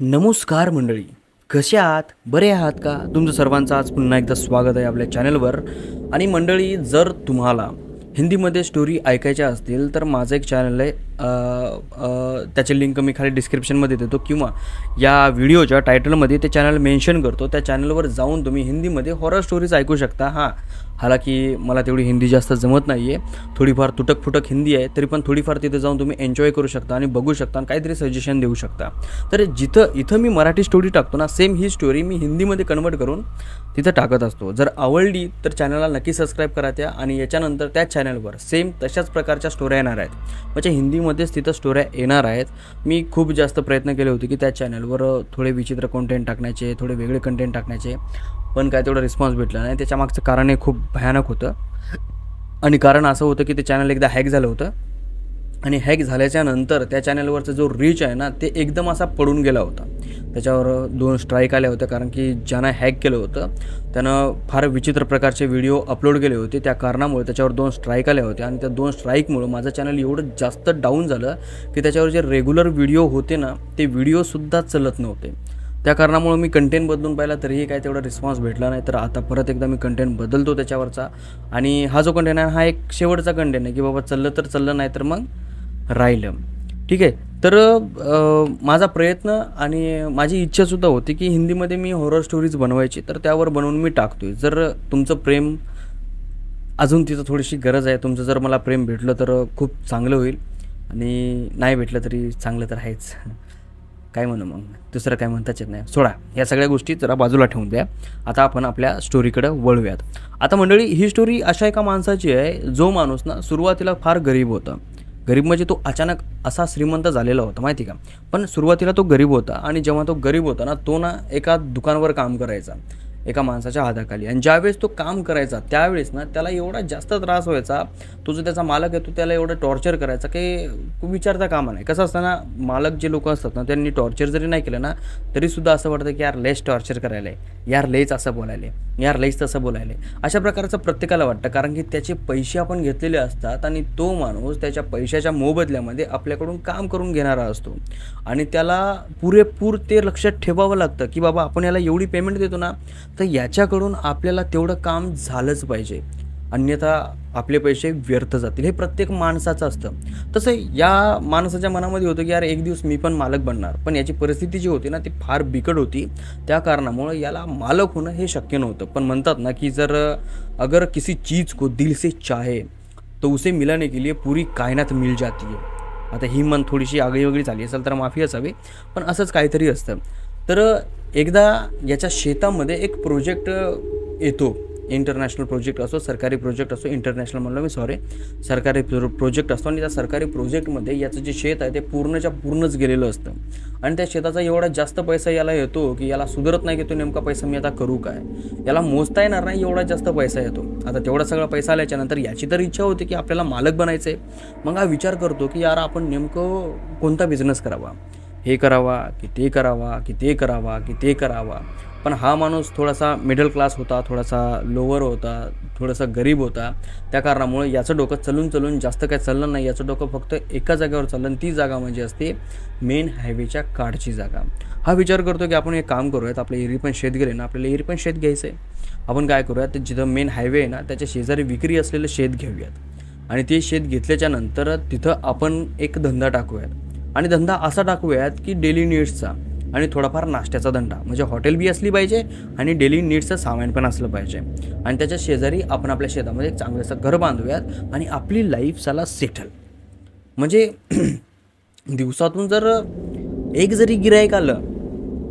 नमस्कार मंडळी. कसे आहात? बरे आहात का? तुमचं सर्वांचं आज पुन्हा एकदा स्वागत आहे आपल्या चॅनलवर. आणि मंडळी जर तुम्हाला हिंदीमध्ये स्टोरी ऐकायच्या असतील तर माझं एक चॅनल आहे त्याची लिंक मी खाली डिस्क्रिप्शनमध्ये देतो किंवा या व्हिडिओच्या टायटलमध्ये ते चॅनल मेन्शन करतो. त्या चॅनलवर जाऊन तुम्ही हिंदीमध्ये हॉरर स्टोरीज ऐकू शकता. हां हालाकी मला तेवढी हिंदी जास्त जमत नाही आहे थोडीफार तुटक फुटक हिंदी आहे तरी पण थोडीफार तिथे जाऊन तुम्ही एन्जॉय करू शकता आणि बघू शकता आणि काहीतरी सजेशन देऊ शकता. तर जिथं इथं मी मराठी स्टोरी टाकतो ना सेम ही स्टोरी मी हिंदीमध्ये कन्वर्ट करून तिथं टाकत असतो. जर आवडली तर चॅनलला नक्की सबस्क्राईब करा त्या आणि याच्यानंतर त्याच चॅनलवर सेम तशाच प्रकारच्या स्टोऱ्या येणार आहेत. म्हणजे हिंदी हिंदीमध्येच तिथं स्टोऱ्या येणार आहेत. मी खूप जास्त प्रयत्न केले होते की त्या चॅनलवर थोडे विचित्र कंटेंट टाकण्याचे थोडे वेगळे कंटेंट टाकण्याचे पण काय तेवढा रिस्पॉन्स भेटला नाही. त्याच्या मागचं कारण हे खूप भयानक होतं. आणि कारण असं होतं की ते चॅनल एकदा हॅक झालं होतं. आणि हॅक झाल्याच्यानंतर त्या चॅनलवरचा जो रीच आहे ना ते एकदम असा पडून गेला होता. त्याच्यावर दोन स्ट्राईक आल्या होत्या कारण की ज्यानं हॅक केलं होतं त्यानं फार विचित्र प्रकारचे व्हिडिओ अपलोड केले होते. त्या कारणामुळे त्याच्यावर दोन स्ट्राईक आल्या होत्या आणि त्या दोन स्ट्राईकमुळं माझं चॅनल एवढं जास्त डाऊन झालं की त्याच्यावर जे रेग्युलर व्हिडिओ होते ना ते व्हिडिओसुद्धा चलत नव्हते. त्या कारणामुळे मी कंटेंट बदलून पाहिला तरीही काय तेवढा रिस्पॉन्स भेटला नाही. तर आता परत एकदा मी कंटेंट बदलतो त्याच्यावरचा. आणि हा जो कंटेंट आहे हा एक शेवटचा कंटेंट आहे की बाबा चाललं तर चाललं नाही तर मग राहिलं. ठीक आहे. तर माझा प्रयत्न आणि माझी इच्छासुद्धा होती की हिंदीमध्ये मी हॉरर स्टोरीज बनवायची. तर त्यावर बनवून मी टाकतोय. जर तुमचं प्रेम अजून तिथं थोडीशी गरज आहे तुमचं जर मला प्रेम भेटलं तर खूप चांगलं होईल. आणि नाही भेटलं तरी चांगलं तर आहेच. काय म्हणू मग? दुसरं काय म्हणताच येत नाही. सोडा. या सगळ्या गोष्टी जरा बाजूला ठेवून द्या. आता आपण आपल्या स्टोरीकडं वळूयात. आता मंडळी ही स्टोरी अशा एका माणसाची आहे जो माणूस ना सुरुवातीला फार गरीब होता. गरीब म्हणजे तो अचानक असा श्रीमंत झालेला होता माहिती का? पण सुरुवातीला तो गरीब होता आणि जेव्हा तो गरीब होता ना तो ना एका दुकानावर काम करायचा. एका माणसाच्या हाताखाली. आणि ज्यावेळेस तो काम करायचा त्यावेळेस ना त्याला एवढा जास्त त्रास व्हायचा तो जो त्याचा मालक आहे तो त्याला एवढं टॉर्चर करायचा की विचारता कामा नाही कसं असतं ना मालक जे लोक असतात ना त्यांनी टॉर्चर जरी नाही केलं ना तरीसुद्धा असं वाटतं की यार लेस टॉर्चर करायला आहे. यार लईच असं बोलायला यार लईच तसं बोलायला अशा प्रकारचं प्रत्येकाला वाटतं कारण की त्याचे पैसे आपण घेतलेले असतात आणि तो माणूस त्याच्या पैशाच्या मोबदल्यामध्ये आपल्याकडून काम करून घेणारा असतो. आणि त्याला पुरेपूर ते लक्षात ठेवावं लागतं की बाबा आपण याला एवढी पेमेंट देतो ना तर याच्याकडून आपल्याला तेवढं काम झालंच पाहिजे. अन्यथा आपले पैसे व्यर्थ जातील. हे प्रत्येक माणसाचं असतं. तसं या माणसाच्या मनामध्ये होतं की यार एक दिवस मी पण मालक बनणार. पण याची परिस्थिती जी होती ना ती फार बिकट होती. त्या कारणामुळं याला मालक होणं हे शक्य नव्हतं. पण म्हणतात ना की जर अगर किसी चीज़ को दिल से चाहे तो उसे मिलाने के लिए पुरी कायनात मिल जाती है. आता ही मन थोडीशी आगळीवेगळी झाली असेल तर माफी असावी. पण असंच काहीतरी असतं. तर एकदा याच्या शेतामध्ये एक प्रोजेक्ट येतो. इंटरनॅशनल प्रोजेक्ट असो सरकारी प्रोजेक्ट असो इंटरनॅशनल म्हणलं मी सॉरी सरकारी प्रो प्रोजेक्ट असतो आणि त्या सरकारी प्रोजेक्टमध्ये याचं जे शेत आहे ते पूर्णच्या पूर्णच गेलेलं असतं. आणि त्या शेताचा एवढा जास्त पैसा याला येतो की याला सुधरत नाही की तो नेमका पैसा मी आता करू काय? याला मोजता येणार नाही एवढा जास्त पैसा येतो. आता तेवढा सगळा पैसा आल्याच्यानंतर याची तर इच्छा होती की आपल्याला मालक बनायचं आहे मग हा विचार करतो की यार आपण नेमकं कोणता बिझनेस करावा? हे करावा की ते करावा की ते करावा की ते करावा. पण हा माणूस थोडासा मिडल क्लास होता थोडासा लोअर होता थोडासा गरीब होता. त्या कारणामुळे याचं डोकं चलून चलून जास्त काय चाललं नाही. याचं डोकं फक्त एका जागेवर चाललं आणि ती जागा म्हणजे असते मेन हायवेच्या काठची जागा. हा विचार करतो की आपण एक काम करूयात. आपल्या एरी पण शेत गेले ना आपल्याला एरी पण शेत घ्यायचं आहे आपण काय करूयात? ते जिथं मेन हायवे आहे ना त्याच्या शेजारी विक्री असलेलं शेत घेऊयात. आणि ते शेत घेतल्याच्या नंतर तिथं आपण एक धंदा टाकूयात. आणि धंदा असा टाकूयात की डेली नीड्सचा आणि थोडाफार नाश्त्याचा धंदा. म्हणजे हॉटेल बी असली पाहिजे आणि डेली नीड्सचं सामान पण असलं पाहिजे. आणि त्याच्या शेजारी आपण आपल्या शेतामध्ये एक चांगलंसं घर बांधूयात आणि आपली लाईफ साला सेटल म्हणजे दिवसातून जर एक जरी गिरायक आलं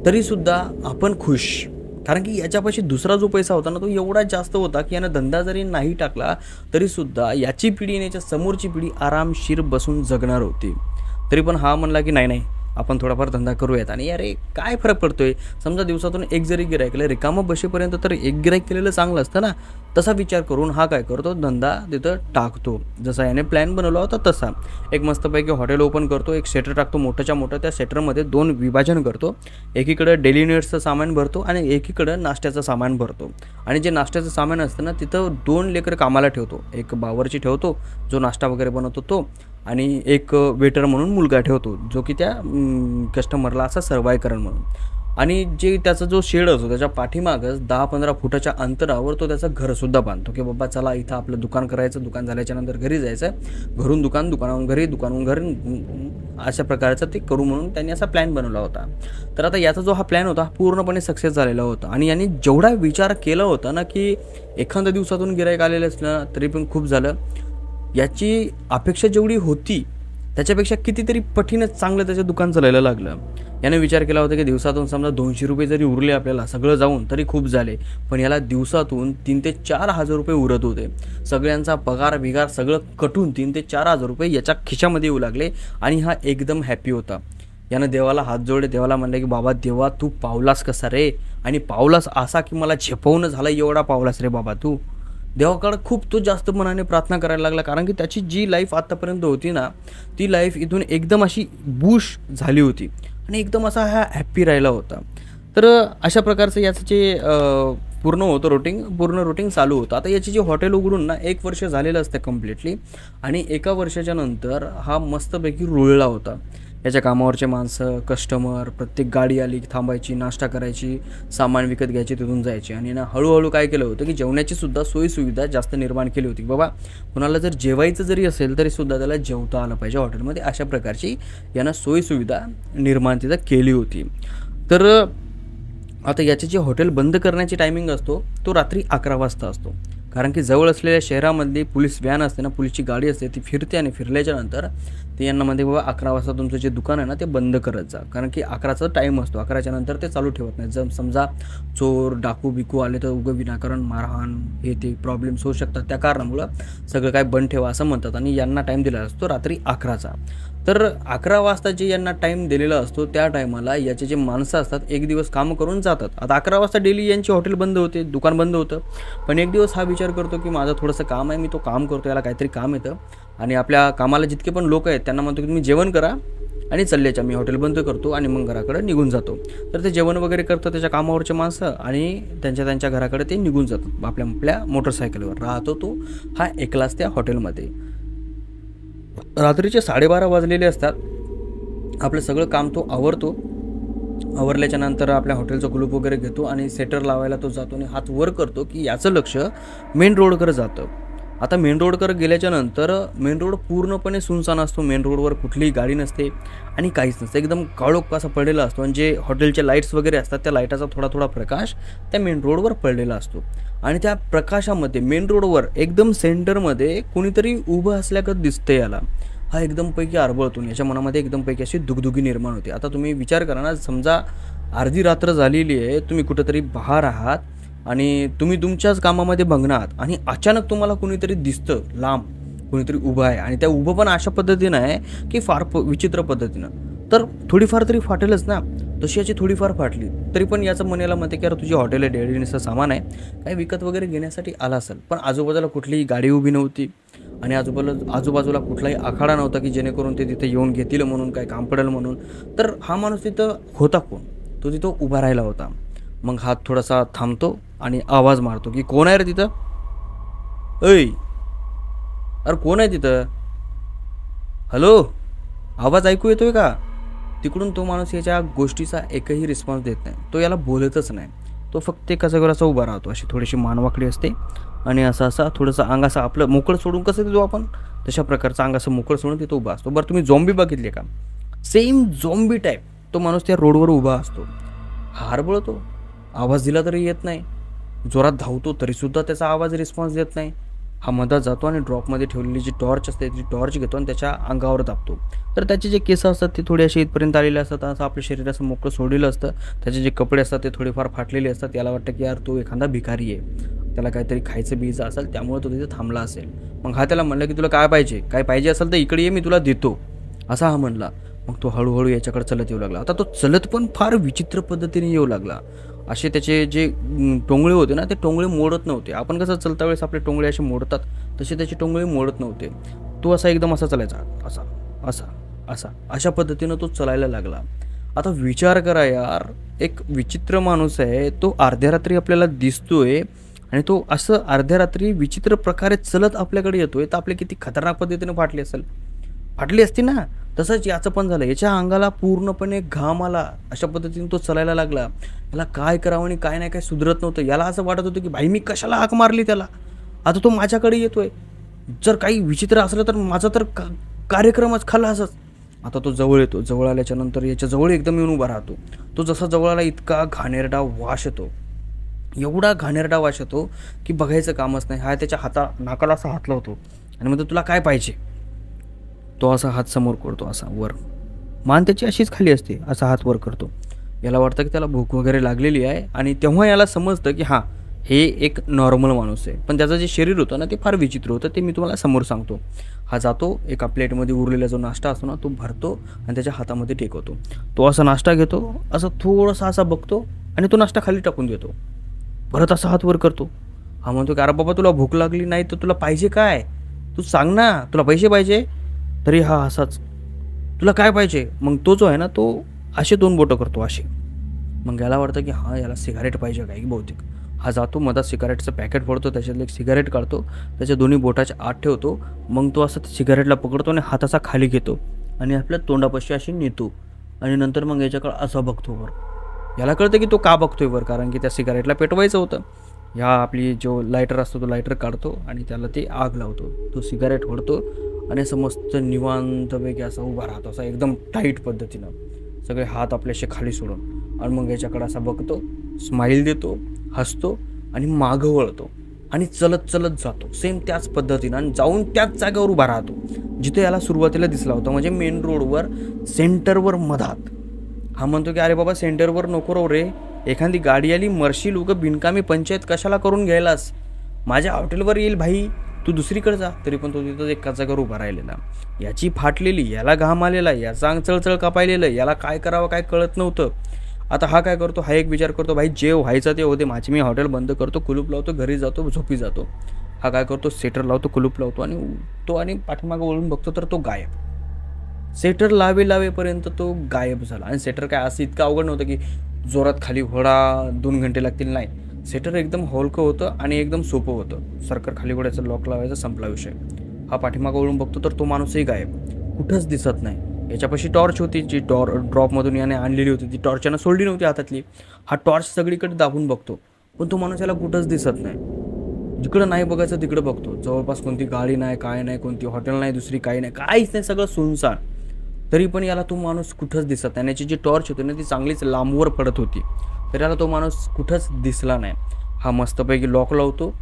तरीसुद्धा आपण खुश. कारण की याच्यापाशी दुसरा जो पैसा होता ना तो एवढा जास्त होता की यानं धंदा जरी नाही टाकला तरीसुद्धा याची पिढी आणि याच्या समोरची पिढी आरामशीर बसून जगणार होती. तरी पण हा म्हणला की नाही नाही आपण थोडाफार धंदा करूयात. आणि अरे काय फरक पडतोय? समजा दिवसातून एक जरी गिरायक केलं रिकामं बसेपर्यंत तर एक गिरायक केलेलं चांगलं असतं ना. तसा विचार करून हा काय करतो? धंदा तिथं टाकतो. जसा याने प्लॅन बनवला होता तसा. एक मस्तपैकी हॉटेल ओपन करतो एक सेटर टाकतो मोठ्याच्या मोठं त्या सेटरमध्ये दोन विभाजन करतो. एकीकडं डेली नीड्सचं सामान भरतो आणि एकीकडं नाश्त्याचं सामान भरतो. आणि जे नाश्त्याचं सामान असतं ना तिथं दोन लेकर कामाला ठेवतो. एक बावरची ठेवतो जो नाश्ता वगैरे बनवतो तो. आणि एक वेटर म्हणून मुलगा ठेवतो जो की त्या कस्टमरला असा सर्वाय करण म्हणून. आणि जे त्याचा जो शेड असतो त्याच्या पाठीमागच दहा पंधरा फुटाच्या अंतरावर तो त्याचं घरसुद्धा बांधतो की बाबा चला इथं आपलं दुकान करायचं दुकान झाल्याच्यानंतर घरी जायचं घरून दुकान दुकानाहून घरी दुकानहून घरी अशा प्रकारचं ते करू म्हणून त्यांनी असा प्लॅन बनवला होता. तर आता याचा जो हा प्लॅन होता हा पूर्णपणे सक्सेस झालेला होता. आणि यांनी जेवढा विचार केला होता ना की एखाद्या दिवसातून गिरायक आलेलं असलं तरी पण खूप झालं. याची अपेक्षा जेवढी होती त्याच्यापेक्षा कितीतरी पटीनच चांगलं त्याचं दुकान चालायला लागलं. याने विचार केला होता की दिवसातून समजा दोनशे रुपये जरी उरले आपल्याला सगळं जाऊन तरी खूप झाले. पण याला दिवसातून तीन ते चार हजार रुपये उरत होते. सगळ्यांचा पगार बिगार सगळं कटून तीन ते चार हजार रुपये याच्या खिशामध्ये येऊ लागले आणि हा एकदम हॅपी होता. यानं देवाला हात जोडले. देवाला म्हणलं की बाबा देवा तू पावलास कसा रे? आणि पावलास असा की मला झेपवणं झालं एवढा पावलास रे बाबा तू? देवाकडं खूप तो जास्त मनाने प्रार्थना करायला लागला कारण की त्याची जी लाईफ आत्तापर्यंत होती ना ती लाईफ इथून एकदम अशी बुश झाली होती. आणि एकदम असा हा हॅप्पी राहिला होता. तर अशा प्रकारचं याचं जे पूर्ण होतं रुटीन पूर्ण रुटीन चालू होतं. आता याची जे हॉटेल उघडून ना एक वर्ष झालेलं असतं कम्प्लिटली आणि एका वर्षाच्या नंतर हा मस्तपैकी रुळला होता. याच्या कामावरचे माणसं कस्टमर प्रत्येक गाडी आली की थांबायची नाश्ता करायची सामान विकत घ्यायची तिथून जायची. आणि ना हळूहळू काय केलं होतं की जेवणाची सुद्धा सोयीसुविधा जास्त निर्माण केली होती बाबा कुणाला जर जेवायचं जरी असेल तरी सुद्धा त्याला जेवता आलं पाहिजे. हॉटेलमध्ये अशा प्रकारची यांना सोयीसुविधा निर्माण तिथं केली होती. तर आता याचे जे हॉटेल बंद करण्याची टायमिंग असतो तो रात्री अकरा वाजता असतो. कारण की जवळ असलेल्या शहरामधली पोलीस व्हॅन असते ना पोलीसची गाडी असते ती फिरते आणि फिरल्याच्यानंतर ते यांना म्हणते बाबा अकरा वाजता तुमचं जे दुकान आहे ना ते बंद करत जा. कारण की अकराचा टाईम असतो अकराच्या नंतर ते चालू ठेवत नाही जर समजा चोर डाकू बिकू आले तर उगं विनाकारण मारहाण हे ते प्रॉब्लेम्स होऊ शकतात. त्या कारणामुळं सगळं काय बंद ठेवा असं म्हणतात आणि यांना टाईम दिला असतो रात्री अकराचा. तर अकरा वाजता जे यांना टाईम दिलेला असतो त्या टायमाला याचे जे माणसं असतात एक दिवस कामं करून जातात. आता अकरा वाजता डेली यांची हॉटेल बंद होते दुकान बंद होतं. पण एक दिवस हा विचार करतो की माझं थोडंसं काम आहे मी तो काम करतो याला काहीतरी काम येतं. आणि आपल्या कामाला जितके पण लोक आहेत त्यांना म्हणतो की तुम्ही जेवण करा आणि चालल्याच्या मी हॉटेल बंद करतो आणि मग घराकडे निघून जातो. तर ते जेवण वगैरे करतं त्याच्या कामावरचे माणसं आणि त्यांच्या त्यांच्या घराकडे ते निघून जातात. आपल्या आपल्या मोटरसायकलवर राहतो तो हा एकलाच त्या हॉटेलमध्ये रात्रीचे साडेबारा वाजलेले असतात. आपलं सगळं काम तो आवरतो. आवरल्याच्या नंतर आपल्या हॉटेलचं ग्लूप वगैरे घेतो आणि सेटर लावायला तो जातो आणि हात वर करतो की याचं लक्ष मेन रोडकडे जातं. आता मेन रोडकर गेल्याच्यानंतर मेन रोड पूर्णपणे सुनसान असतो. मेन रोडवर कुठलीही गाडी नसते आणि काहीच नसतं. एकदम काळोख असा पडलेला असतो आणि जे हॉटेलचे लाईट्स वगैरे असतात त्या लाईटाचा थोडा थोडा प्रकाश त्या मेन रोडवर पडलेला असतो. आणि त्या प्रकाशामध्ये मेन रोडवर एकदम सेंटरमध्ये कोणीतरी उभं असल्यागत दिसतं याला. हा एकदम पैकी याच्या मनामध्ये एकदम पैकी अशी दुगदुगी निर्माण होते. आता तुम्ही विचार करा ना समजा अर्धी रात्र झालेली आहे तुम्ही कुठंतरी बाहेर आहात आणि तुम्ही तुमच्याच कामामध्ये बघणार आहात. आणि अचानक तुम्हाला कुणीतरी दिसतं लांब कुणीतरी उभं आहे आणि त्या उभं पण अशा पद्धतीनं आहे की फार प विचित्र पद्धतीनं. तर थोडीफार तरी फाटेलच ना. तशी याची थोडीफार फाटली. तरी पण याचं मनाला म्हणते की अरे तुझी हॉटेल आहे डेअरीचं सामान आहे. काही विकत वगैरे घेण्यासाठी आला असेल. पण आजूबाजूला कुठलीही गाडी उभी नव्हती. आणि आजूबाजूला आजूबाजूला कुठलाही आखाडा नव्हता की जेणेकरून ते तिथे येऊन घेतील म्हणून काय काम पडेल म्हणून. तर हा माणूस तिथं होता कोण? तो तिथं उभा राहिला होता. मग हात थोडासा थांबतो आणि आवाज मारतो की कोण आहे रे तिथं? ऐ. अरे कोण आहे तिथं? हॅलो आवाज ऐकू येतोय का? तिकडून तो माणूस याच्या गोष्टीचा एकही रिस्पॉन्स देत नाही. तो याला बोलतच नाही. तो फक्त एका जागेवर असा उभा राहतो. अशी थोडीशी मानवाकडी असते. आणि असं असा थोडंसं अंग असं आपलं मोकळं सोडून कसं देतो आपण? तशा प्रकारचा अंग असं मोकळं सोडून तिथं उभा असतो. बरं तुम्ही झॉम्बी बघितले का? सेम झॉम्बी टाईप तो माणूस त्या रोडवर उभा असतो. हारबळतो आवाज दिला तरी येत नाही. जोरात धावतो तरीसुद्धा त्याचा आवाज रिस्पॉन्स देत नाही. हा मधात जातो आणि ड्रॉपमध्ये ठेवलेली जी टॉर्च असते ती टॉर्च घेतो आणि त्याच्या अंगावर दाबतो. तर त्याचे जे केस असतात ते थोडे असे इथपर्यंत आलेले असतात. असं आपलं शरीर असं मोकळं सोडलेलं असतं. त्याचे जे कपडे असतात ते थोडेफार फाटलेले असतात. याला वाटतं की यार तो एखादा भिकारी आहे. त्याला काहीतरी खायचं बीचं असेल त्यामुळे तो तिथे थांबला असेल. मग हा त्याला म्हणलं की तुला काय पाहिजे? काय पाहिजे असेल तर इकडे ये मी तुला देतो. असा हा म्हणला. मग तो हळूहळू याच्याकडे चलत येऊ लागला. आता तो चलत पण फार विचित्र पद्धतीने येऊ लागला. असे त्याचे जे टोंगळे होते ना ते टोंगळे मोडत नव्हते. आपण कसं चलता वेळेस आपले टोंगळे असे मोडतात तसे त्याचे टोंगळे मोडत नव्हते. तो असा एकदम असा चालायचा असा असा असा. अशा पद्धतीनं तो चलायला लागला. आता विचार करा यार एक विचित्र माणूस आहे तो अर्ध्या रात्री आपल्याला दिसतोय आणि तो असं अर्ध्या रात्री विचित्र प्रकारे चलत आपल्याकडे येतोय तर आपले किती खतरनाक पद्धतीने फाटली असेल. फाटली असती ना? तसंच याचं पण झालं. याच्या अंगाला पूर्णपणे घाम आला. अशा पद्धतीने तो चलायला लागला. याला काय करावं आणि काय नाही काय सुधरत नव्हतं. याला असं वाटत होतं की भाई मी कशाला हाक मारली त्याला? आता तो माझ्याकडे येतोय. जर काही विचित्र असलं तर माझा तर का कार्यक्रमच खाल्ला असंच आता तो जवळ येतो. जवळ आल्याच्यानंतर याच्याजवळ एकदम येऊन उभा राहतो. तो जसा जवळ आला इतका घाणेरडा वास येतो. एवढा घाणेरडा वास येतो की बघायचं कामच नाही. हा त्याच्या हाता नाकाला असा हात लावतो. आणि म्हणतो तुला काय पाहिजे? तो असा हात समोर करतो असा वर. मान त्याची अशीच खाली असते असा हात वर करतो. याला वाटतं की त्याला भूक वगैरे लागलेली आहे आणि तेव्हा याला समजतं की हां हे एक नॉर्मल माणूस आहे. पण त्याचं जे शरीर होतं ना ते फार विचित्र होतं ते मी तुम्हाला समोर सांगतो. हा जातो एका प्लेटमध्ये उरलेला जो नाश्ता असतो ना तो भरतो आणि त्याच्या हातामध्ये टेकवतो. तो असा नाश्ता घेतो असं थोडासा असा बघतो आणि तो नाश्ता खाली टाकून देतो. परत असा हात वर करतो. हा म्हणतो की अरे बाबा तुला भूक लागली नाही तर तुला पाहिजे काय? तू सांग ना तुला पैसे पाहिजे? तरी हा असाच. तुला काय पाहिजे? मग तो जो आहे ना तो असे दोन बोटं करतो असे. मग याला वाटतं की हां याला सिगारेट पाहिजे काय की बहुतेक. हा जातो मधात सिगारेटचं पॅकेट फोडतो त्याच्यातलं एक सिगारेट काढतो त्याच्या दोन्ही बोटाच्या आत ठेवतो मग तो असं सिगारेटला पकडतो आणि हाताचा खाली घेतो आणि आपल्या तोंडापाशी अशी नेतो आणि नंतर मग याच्याकडं असं बघतो वर. याला कळतं की तो का बघतोय वर कारण की त्या सिगारेटला पेटवायचं होतं. ह्या आपली जो लायटर असतो तो लायटर काढतो आणि त्याला ते आग लावतो. तो सिगारेट ओढतो आणि असं मस्त निवांतपैकी असा उभा राहतो. असा एकदम टाईट पद्धतीनं. सगळे हात आपल्याशी खाली सोडून आणि मग याच्याकडे असा बघतो स्माईल देतो हसतो आणि मागं वळतो आणि चलत चलत जातो. सेम त्याच पद्धतीनं आणि जाऊन त्याच जागेवर उभा राहतो. जिथे याला सुरुवातीला दिसला होता म्हणजे मेन रोडवर सेंटरवर मधात. हा म्हणतो की अरे बाबा सेंटरवर नको रो रे. एखादी गाडी आली मरशील उगं बिनकामी पंचायत कशाला करून घ्यायलास? माझ्या हॉटेलवर येईल भाई. तू दुसरीकडे जा. तरी पण तो तिथं एका घर उभा राहिलेला. याची फाटलेली याला घाम आलेला याचा अंग चळचळ कापायलेलं याला काय करावं काय कळत नव्हतं. आता हा काय करतो? हा एक विचार करतो भाई जे व्हायचं ते होते माझी मी हॉटेल बंद करतो कुलूप लावतो घरी जातो झोपी जातो. हा काय करतो? सेटर लावतो कुलूप लावतो आणि तो आणि पाठीमागं वळून बघतो तर तो गायब. सेटर लावे लावेपर्यंत तो गायब झाला. आणि सेटर काय असं इतकं अवघड नव्हतं की जोरात खाली घोडा दोन घंटे लागतील नाही. सेटर एकदम हलकं होतं आणि एकदम सोपं होतं. सरकार खाली घोड्याचं लॉक लावायचा संपला विषय. हा पाठीमागं वळून बघतो तर तो माणूसही गायब. कुठंच दिसत नाही. याच्यापाशी टॉर्च होती जी टॉर ड्रॉपमधून याने आणलेली होती. ती टॉर्च यानं सोडली नव्हती हातातली. हा टॉर्च सगळीकडे दाबून बघतो. पण तो माणूस याला कुठंच दिसत नाही. जिकडं नाही बघायचं तिकडं बघतो. जवळपास कोणती गाडी नाही काय नाही कोणती हॉटेल नाही दुसरी काही नाही. काहीच नाही. सगळं सुनसान. तरी पण याला तो माणूस कुठंच दिसत नाही. याची जी टॉर्च होती ना ती चांगलीच लांबवर पडत होती. तर याला तो माणूस कुठंच दिसला नाही. हा मस्तपैकी लॉक लावतो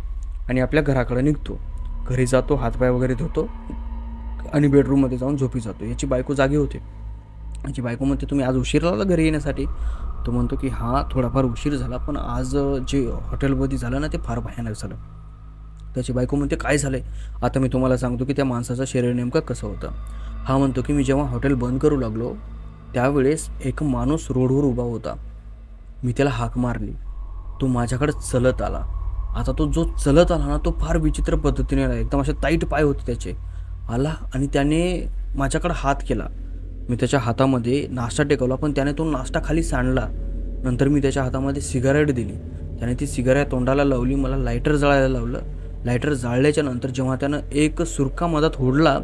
आणि आपल्या घराकडे निघतो. घरी जातो हातपाय वगैरे धुतो आणि बेडरूममध्ये जाऊन झोपी जातो. याची बायको जागी होते. याची बायको म्हणते तुम्ही आज उशीर लावला घरी येण्यासाठी? तो म्हणतो की हा थोडाफार उशीर झाला पण आज जे हॉटेलमध्ये झालं ना ते फार भयानक झालं. त्याची बायको म्हणते काय झालं आहे आता मी तुम्हाला सांगतो की त्या माणसाचं शरीर नेमकं कसं होतं? हा म्हणतो की मी जेव्हा हॉटेल बंद करू लागलो त्यावेळेस एक माणूस रोडवर उभा होता. मी त्याला हाक मारली. तो माझ्याकडे चलत आला. आता तो जो चलत आला ना तो फार विचित्र पद्धतीने आला. एकदम असे ताईट पाय होते त्याचे. आला आणि त्याने माझ्याकडे हात केला. मी त्याच्या हातामध्ये नाश्ता टेकवला पण त्याने तो नाश्ता खाली सांडला. नंतर मी त्याच्या हातामध्ये सिगारेट दिली. त्याने ती सिगारेट तोंडाला लावली मला लायटर जळायला लावलं. लायटर जाळल्याच्या नंतर जेव्हा त्यानं एक सुरका मधात होडला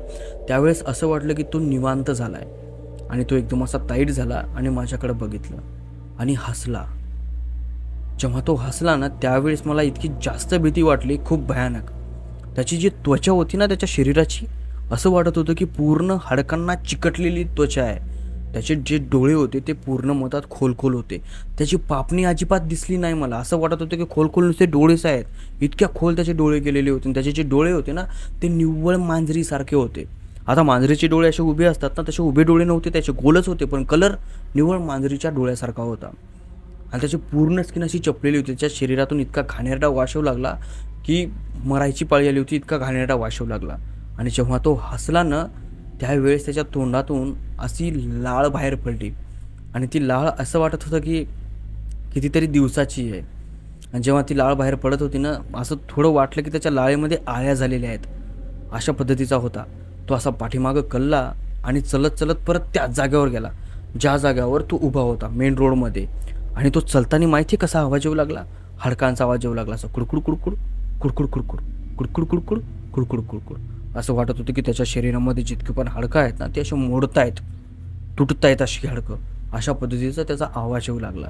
त्यावेळेस असं वाटलं की तो निवांत झाला आहे आणि तो एकदम असा ताईट झाला आणि माझ्याकडे बघितलं आणि हसला. जेव्हा तो हसला ना त्यावेळेस मला इतकी जास्त भीती वाटली खूप भयानक. त्याची जी त्वचा होती ना त्याच्या शरीराची असं वाटत होतं की पूर्ण हाडकांना चिकटलेली त्वचा आहे. त्याचे जे डोळे होते ते पूर्ण मतात खोलखोल होते. त्याची पापणी अजिबात दिसली नाही मला. असं वाटत होतं की खोलखोल नुसते डोळेच आहेत इतक्या खोल त्याचे डोळे गेलेले होते. आणि त्याचे जे डोळे होते ना ते निव्वळ मांजरीसारखे होते. आता मांजरीचे डोळे असे उभे असतात ना तसे उभे डोळे नव्हते त्याचे गोलच होते पण कलर निव्वळ मांजरीच्या डोळ्यासारखा होता. आणि त्याची पूर्ण स्किन अशी चपलेली होती. त्याच्या शरीरातून इतका घाणेरडा वाशव लागला की मरायची पाळी आली होती इतका घाणेरडा वाशव लागला. आणि जेव्हा तो हसला ना त्यावेळेस त्याच्या तोंडातून अशी लाळ बाहेर पडली आणि ती लाळ असं वाटत होतं की कितीतरी दिवसाची आहे आणि जेव्हा ती लाळ बाहेर पडत होती ना असं थोडं वाटलं की त्याच्या लाळेमध्ये आळ्या झालेल्या आहेत अशा पद्धतीचा होता तो असा पाठीमागं कल्ला आणि चलत चलत परत त्याच जागेवर गेला ज्या जाग्यावर तो उभा होता मेन रोडमध्ये आणि तो चलताना माहिती आहे कसा आवाज येऊ लागला हाडकांचा आवाज येऊ लागला असं कुडकुड कुडकुड कुडकुड कुडकुड कुडकुड कुडकुड कुडकुड कुडकुड असं वाटत होतं की त्याच्या शरीरामध्ये जितकी पण हाडकं आहेत ना ते असे मोडतायत तुटतायत अशी हाडकं. अशा पद्धतीचा त्याचा आवाज येऊ लागला.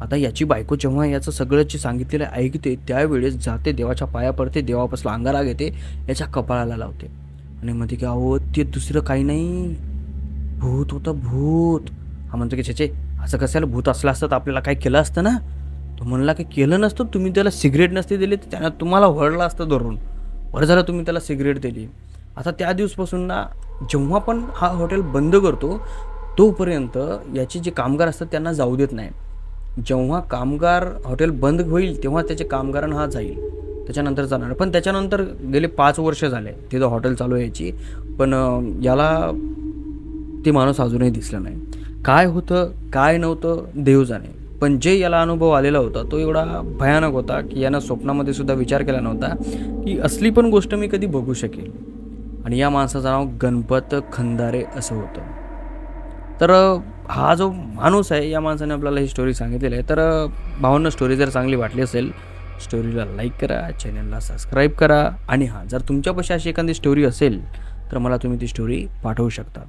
आता याची बायको जेव्हा याचं सगळं जे सांगितलेलं ऐकते त्यावेळेस जाते देवाच्या पाया पडते देवापासून अंगारा घेते याच्या कपाळाला लावते. आणि म्हणते की अहो ते दुसरं काही नाही. भूत होतं भूत. हा म्हणतो की छे असं कशाला भूत असलं असतं? तर आपल्याला काय केलं असतं ना? तो म्हणला की केलं नसतं तुम्ही त्याला सिगरेट नसते दिली तर त्यानं तुम्हाला वळलं असतं धरून. बरं झालं तुम्ही त्याला सिगरेट दिली. आता त्या दिवसपासून ना जेव्हा पण हा हॉटेल बंद करतो तोपर्यंत याचे जे कामगार असतात त्यांना जाऊ देत नाही. जेव्हा कामगार हॉटेल बंद होईल तेव्हा त्याचे कामगारांना हा जाईल. त्याच्यानंतर जाणार. पण त्याच्यानंतर गेले पाच वर्ष झाले तिथं हॉटेल चालू यायची पण याला ते माणूस अजूनही दिसला नाही. काय होतं काय नव्हतं देव जाणे. पण जे याला अनुभव आलेला होता तो एवढा भयानक होता की यानं स्वप्नामध्ये सुद्धा विचार केला नव्हता की असली पण गोष्ट मी कधी बघू शकेल आणि या माणसाचं नाव गणपत खंदारे असं होतं. तर हा जो माणूस आहे या माणसाने आपल्याला ही स्टोरी सांगितलेली आहे. तर भावांना स्टोरी जर चांगली वाटली असेल स्टोरीला लाईक करा चॅनलला सबस्क्राईब करा. आणि हां जर तुमच्यापाशी अशी एखादी स्टोरी असेल तर मला तुम्ही ती स्टोरी पाठवू शकता.